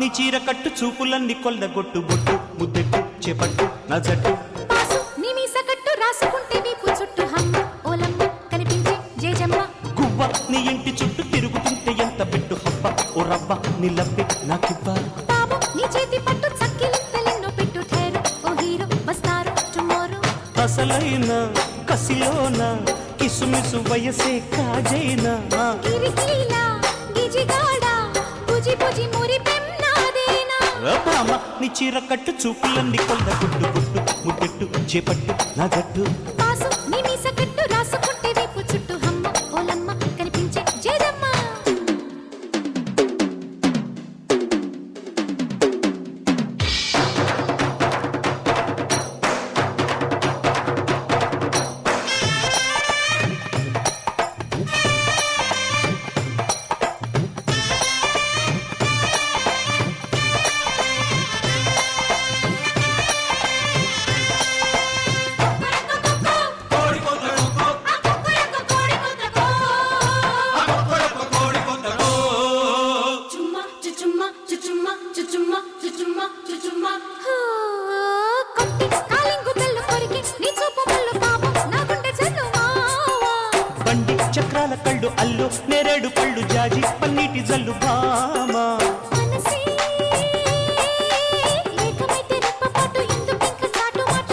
నీ చీర కట్టు చూపులన్నీ కొల్లగొట్టు బొట్టు ముద్దెట్టు చేపట్టు నా జట్టు పాసు నీ మీస కట్టు రాసుకుంటే వీపు చుట్టూ హమ్మ ఓలమ్మ కనిపించే జేజమ్మ. గువ్వ నీ ఇంటి చుట్టూ తిరుగుతుంటే ఎంత పెట్టు హబ్బ ఓ రవ్వ నీ లవ్వే నాకివ్వ. బాబు నీ చేతి పట్టు చక్కిలింతలెన్నో పెట్టు ఠేరు. ఓ హీరో వస్తారు టుమారో అసలైన కసిలోన కిసుమిసు వయసే కాజైనా. కిరికీలా గిజిగాడా బుజి బుజి మురి నీ చీర కట్టు చూపులన్నీ కొల్ల గుడ్డు గుడ్డు ముట్టెట్టు చేపట్టు నా జట్టు. బండి చక్రాల కళ్ళు అల్లు నేరేడు పళ్ళు జాజి పన్నీటి జల్లు భామ.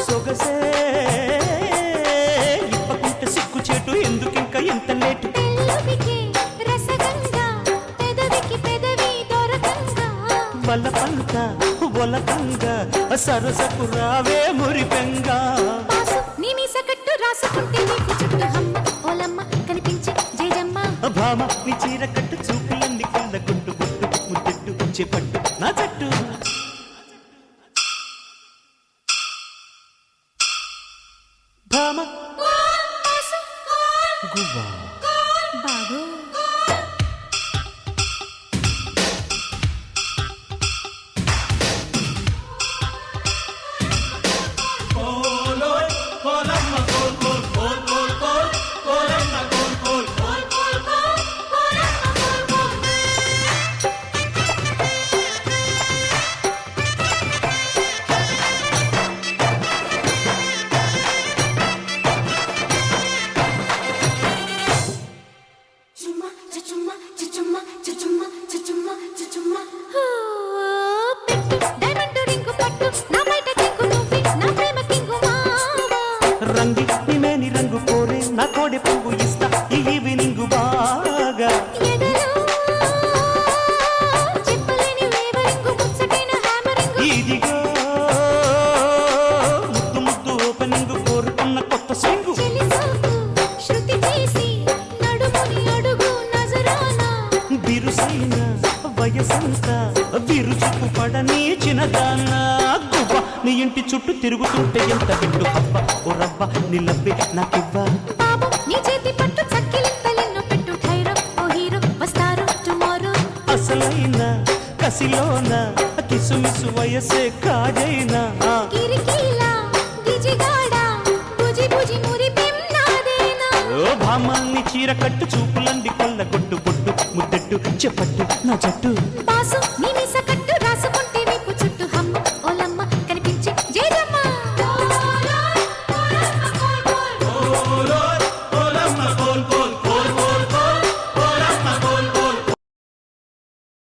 సొగసే ఇప్పకుంటే సిగ్గు చేటు ఎందుకింక ఎంత లేటు వలపంక ఒలకంగా సరసకు రావే మురిపెంగా నీ మీస కట్టు రాసుకుంటే నీకు చుట్టూ హమ్మ ఓలమ్మ కనిపించే జయజమ్మ. భామ నీ చీర కట్టు చూపులంది కింద గుట్టు గుట్టు ముద్దెట్టు చేపట్టు నా జట్టు భామ. గువ్వా. బాగు. పువ్వు ఇస్తా ఈ ఈవినింగ్ బాగా. ఎదలో ఇదిగో ముద్దు ముద్దు ఓపెనింగ్ కోరుకున్న కొత్త సింగు బిరుసైన వయసంతా విరుచుకు పడని చిన్నదాన్న నీ ఇంటి చుట్టూ తిరుగుతుంటే ఎంత బిడ్డు హబ్బ ఓ రవ్వ నీ లవ్వే నాకివ్వ? నీ చేతి పట్టు చక్కిలింతలెన్నో పెట్టు ఠైరో ఓ హీరో వస్తారు టుమారో. అసలైన కసిలోన కిసుమిసు వయసే కాజైనా? కిరికీలా గిజిగాడా బుజి బుజి మురి పెన్నాదేనా ఓ భామాన్ని చీర కట్టు చూపులంది కొల్ల కొట్టు బొట్టు ముద్దెట్టు చెప్పట్టు నా జట్టు. బాసు